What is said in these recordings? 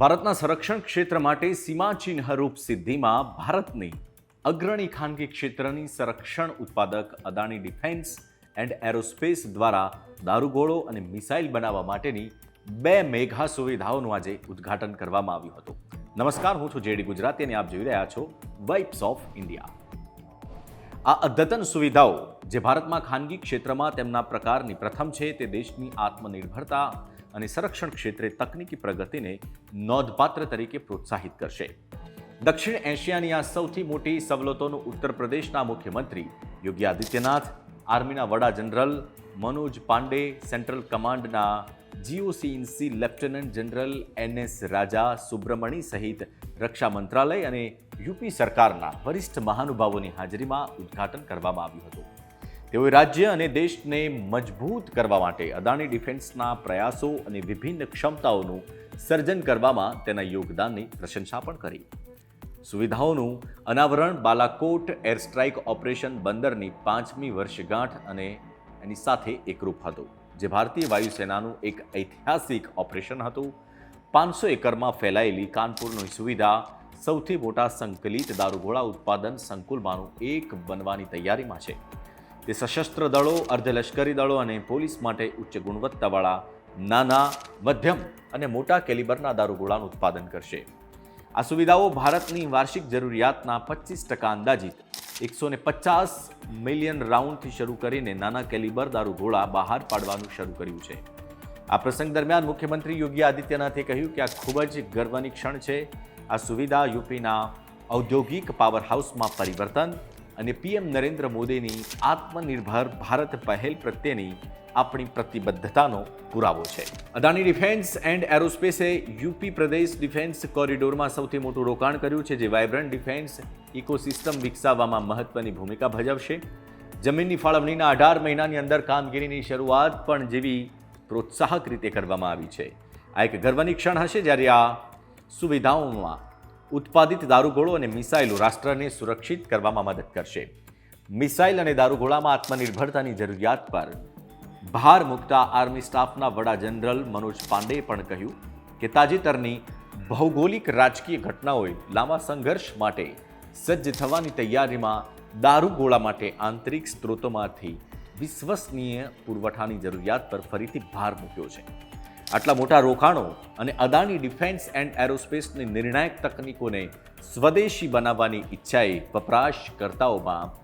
ભારતના સંરક્ષણ ક્ષેત્ર માટે સીમાચિહ્નરૂપ સિદ્ધિમાં ભારતની અગ્રણી ખાનગી ક્ષેત્રની સંરક્ષણ ઉત્પાદક અદાણી ડિફેન્સ એન્ડ એરોસ્પેસ દ્વારા દારૂગોળો અને મિસાઇલ બનાવવા માટેની બે મેઘા સુવિધાઓનું આજે ઉદ્ઘાટન કરવામાં આવ્યું હતું. નમસ્કાર, હું છું જેડી ગુજરાતી અને આપ જોઈ રહ્યા છો વાઇબ્સ ઓફ ઇન્ડિયા. આ અદ્યતન સુવિધાઓ જે ભારતમાં ખાનગી ક્ષેત્રમાં તેમના પ્રકારની પ્રથમ છે તે દેશની આત્મનિર્ભરતા અને સંરક્ષણ ક્ષેત્રે તકનીકી પ્રગતિને નોંધપાત્ર તરીકે પ્રોત્સાહિત કરશે. દક્ષિણ એશિયાની આ સૌથી મોટી સવલતોનું ઉત્તર પ્રદેશના મુખ્યમંત્રી યોગી આદિત્યનાથ, આર્મીના વડા જનરલ મનોજ પાંડે, સેન્ટ્રલ કમાન્ડના GOC in C lieutenant general N S Raja, Subramani સહિત રક્ષા મંત્રાલય અને યુપી સરકારના વરિષ્ઠ મહાનુભાવોની હાજરીમાં ઉદ્ઘાટન કરવામાં આવ્યું હતું. તેઓએ રાજ્ય અને દેશને મજબૂત કરવા માટે અદાણી ડિફેન્સના પ્રયાસો અને વિભિન્ન ક્ષમતાઓનું સર્જન કરવામાં તેના યોગદાનની પ્રશંસા પણ કરી. સુવિધાઓનું અનાવરણ, બાલાકોટ એર સ્ટ્રાઇક ઓપરેશન બંદરની પાંચમી વર્ષગાંઠ અને એની સાથે એકરૂપ હતું, જે ભારતીય વાયુસેનાનું એક ઐતિહાસિક ઓપરેશન હતું. પાંચસો એકરમાં ફેલાયેલી કાનપુરની સુવિધા, સૌથી મોટા સંકલિત દારૂગોળા ઉત્પાદન સંકુલમાંનું એક બનવાની તૈયારીમાં છે. તે સશસ્ત્ર દળો, અર્ધલશ્કરી દળો અને પોલીસ માટે ઉચ્ચ ગુણવત્તાવાળા નાના, મધ્યમ અને મોટા કેલિબરના દારૂગોળાનું ઉત્પાદન કરશે. આ સુવિધાઓ ભારતની વાર્ષિક જરૂરિયાતના પચીસ ટકા અંદાજિત એકસો ને પચાસ મિલિયન રાઉન્ડથી શરૂ કરીને નાના કેલિબર દારૂગોળા બહાર પાડવાનું શરૂ કર્યું છે. આ પ્રસંગ દરમિયાન મુખ્યમંત્રી યોગી આદિત્યનાથે કહ્યું કે આ ખૂબ જ ગર્વની ક્ષણ છે. આ સુવિધા યુપીના ઔદ્યોગિક પાવર હાઉસમાં પરિવર્તન અને પીએમ નરેન્દ્ર મોદીની આત્મનિર્ભર ભારત પહેલ પ્રત્યેની આપણી પ્રતિબદ્ધતાનો પુરાવો છે. અદાણી ડિફેન્સ એન્ડ એરોસ્પેસે યુપી પ્રદેશ ડિફેન્સ કોરિડોરમાં સૌથી મોટું રોકાણ કર્યું છે, જે વાઇબ્રન્ટ ડિફેન્સ ઇકોસિસ્ટમ વિકસાવવામાં મહત્વની ભૂમિકા ભજવશે. જમીનની ફાળવણીના અઢાર મહિનાની અંદર કામગીરીની શરૂઆત પણ જેવી પ્રોત્સાહક રીતે કરવામાં આવી છે. આ એક ગર્વની ક્ષણ હશે જ્યારે આ સુવિધાઓમાં ઉત્પાદિત દારૂગોળો અને મિસાઇલો રાષ્ટ્રને સુરક્ષિત કરવામાં મદદ કરશે. મિસાઇલ અને દારૂગોળામાં આત્મનિર્ભરતાની જરૂરિયાત પર ભાર મૂકતા આર્મી સ્ટાફના વડા જનરલ મનોજ પાંડેએ પણ કહ્યું કે તાજેતરની ભૌગોલિક રાજકીય ઘટનાઓએ લાંબા સંઘર્ષ માટે સજ્જ થવાની તૈયારીમાં દારૂગોળા માટે આંતરિક સ્ત્રોતોમાંથી વિશ્વસનીય પુરવઠાની જરૂરિયાત પર ફરીથી ભાર મૂક્યો છે. આટલા મોટા રોકાણો અને અદાણી ડિફેન્સ એન્ડ એરોસ્પેસની નિર્ણાયક તકનીકોને સ્વદેશી બનાવવાની ઈચ્છાએ વપરાશકર્તાઓમાં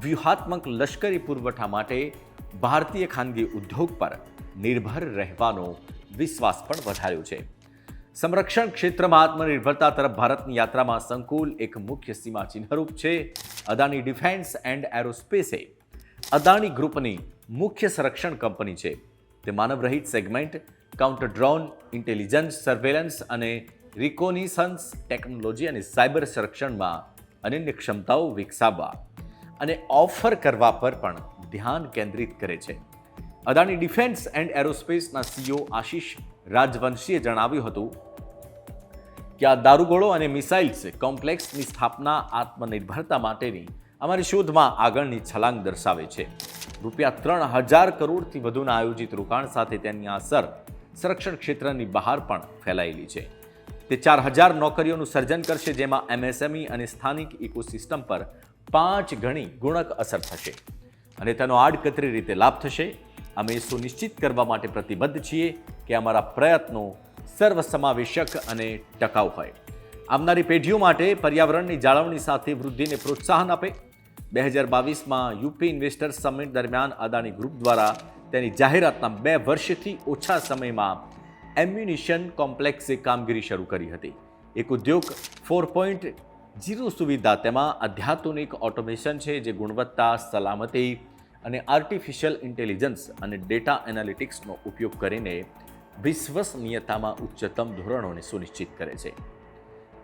વ્યૂહાત્મક લશ્કરી પુરવઠા માટે ભારતીય ખાનગી ઉદ્યોગ પર નિર્ભર રહેવાનો વિશ્વાસ પણ વધાર્યો છે. સંરક્ષણ ક્ષેત્રમાં આત્મનિર્ભરતા તરફ ભારતની યાત્રામાં સંકુલ એક મુખ્ય સીમા ચિહ્નરૂપ છે. અદાણી ડિફેન્સ એન્ડ એરોસ્પેસે અદાણી ગ્રુપની મુખ્ય સંરક્ષણ કંપની છે. તે માનવરહિત segment counter drone, intelligence, surveillance અને રિકોનિસન્સ ટેકનોલોજી અને સાયબર સંરક્ષણમાં અનન્ય ક્ષમતાઓ વિકસાવવા અને ઓફર કરવા પર પણ ધ્યાન કેન્દ્રિત કરે છે. અદાણી ડિફેન્સ એન્ડ એરોસ્પેસના સીઓ આશીષ રાજવંશીએ જણાવ્યું હતું કે આ દારૂગોળો અને મિસાઇલ્સ કોમ્પ્લેક્સની સ્થાપના આત્મનિર્ભરતા માટેની અમારી શોધમાં આગળની છલાંગ દર્શાવે છે. રૂપિયા ત્રણ હજાર કરોડથી વધુના આયોજિત રોકાણ સાથે તેની અસર સંરક્ષણ ક્ષેત્રની બહાર પણ ફેલાયેલી છે. તે ચાર હજાર નોકરીઓનું સર્જન કરશે, જેમાં એમએસએમઈ અને સ્થાનિક ઇકોસિસ્ટમ પર પાંચ ગણી ગુણક અસર થશે. અને તેનો આડકતરી રીતે લાભ થશે. અમે એ સુનિશ્ચિત કરવા માટે પ્રતિબદ્ધ છીએ કે અમારા પ્રયત્નો સર્વસમાવેશક અને ટકાઉ હોય. આવનારી પેઢીઓ માટે પર્યાવરણની જાળવણી સાથે વૃદ્ધિને પ્રોત્સાહન આપે. બે હજાર બાવીસમાં યુપી ઇન્વેસ્ટર્સ સમિટ દરમિયાન અદાણી ગ્રુપ દ્વારા તેની જાહેરાતના બે વર્ષથી ઓછા સમયમાં એમ્યુનિશન કોમ્પ્લેક્સે કામગીરી શરૂ કરી હતી. એક ઉદ્યોગ ફોર પોઈન્ટ ઝીરો સુવિધા તેમાં આધ્યાત્મિક ઓટોમેશન છે જે ગુણવત્તા, સલામતી અને આર્ટિફિશિયલ ઇન્ટેલિજન્સ અને ડેટા એનાલિટિક્સનો ઉપયોગ કરીને વિશ્વસનીયતામાં ઉચ્ચતમ ધોરણોને સુનિશ્ચિત કરે છે.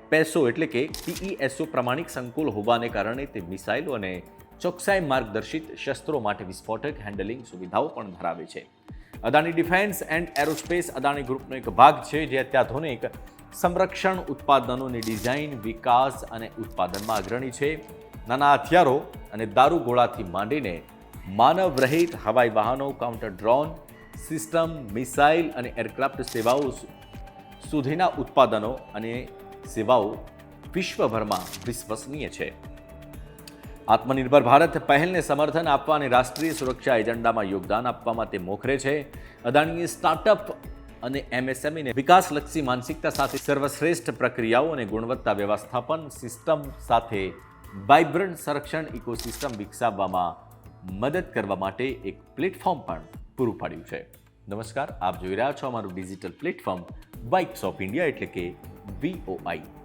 પેસો એટલે કે પીઈએસઓ પ્રમાણિક સંકુલ હોવાને કારણે તે મિસાઇલો અને ચોકસાઈ માર્ગદર્શિત શસ્ત્રો માટે વિસ્ફોટક હેન્ડલિંગ સુવિધાઓ પણ ધરાવે છે. Adani defence and aerospace Adani ગ્રુપનો એક ભાગ છે જે અત્યાધુનિક સંરક્ષણ ઉત્પાદનોની ડિઝાઇન, વિકાસ અને ઉત્પાદનમાં અગ્રણી છે. નાના હથિયારો અને દારૂગોળાથી માંડીને માનવ રહિત હવાઈ વાહનો, કાઉન્ટર ડ્રોન, સિસ્ટમ, મિસાઇલ અને એરક્રાફ્ટ સેવાઓ સુધીના ઉત્પાદનો અને સેવાઓ વિશ્વભરમાં વિશ્વસનીય છે. આત્મનિર્ભર ભારત પહેલને સમર્થન આપવા અને રાષ્ટ્રીય સુરક્ષા એજન્ડામાં યોગદાન આપવામાં તે મોખરે છે. અદાણીએ સ્ટાર્ટઅપ અને એમએસએમઈને વિકાસલક્ષી માનસિકતા સાથે સર્વશ્રેષ્ઠ પ્રક્રિયાઓ અને ગુણવત્તા વ્યવસ્થાપન સિસ્ટમ સાથે વાઇબ્રન્ટ સંરક્ષણ ઇકોસિસ્ટમ વિકસાવવામાં મદદ કરવા માટે એક પ્લેટફોર્મ પણ પૂરું પાડ્યું છે. નમસ્કાર, આપ જોઈ રહ્યા છો અમારું digital platform bikes of India એટલે કે વીઓઆઈ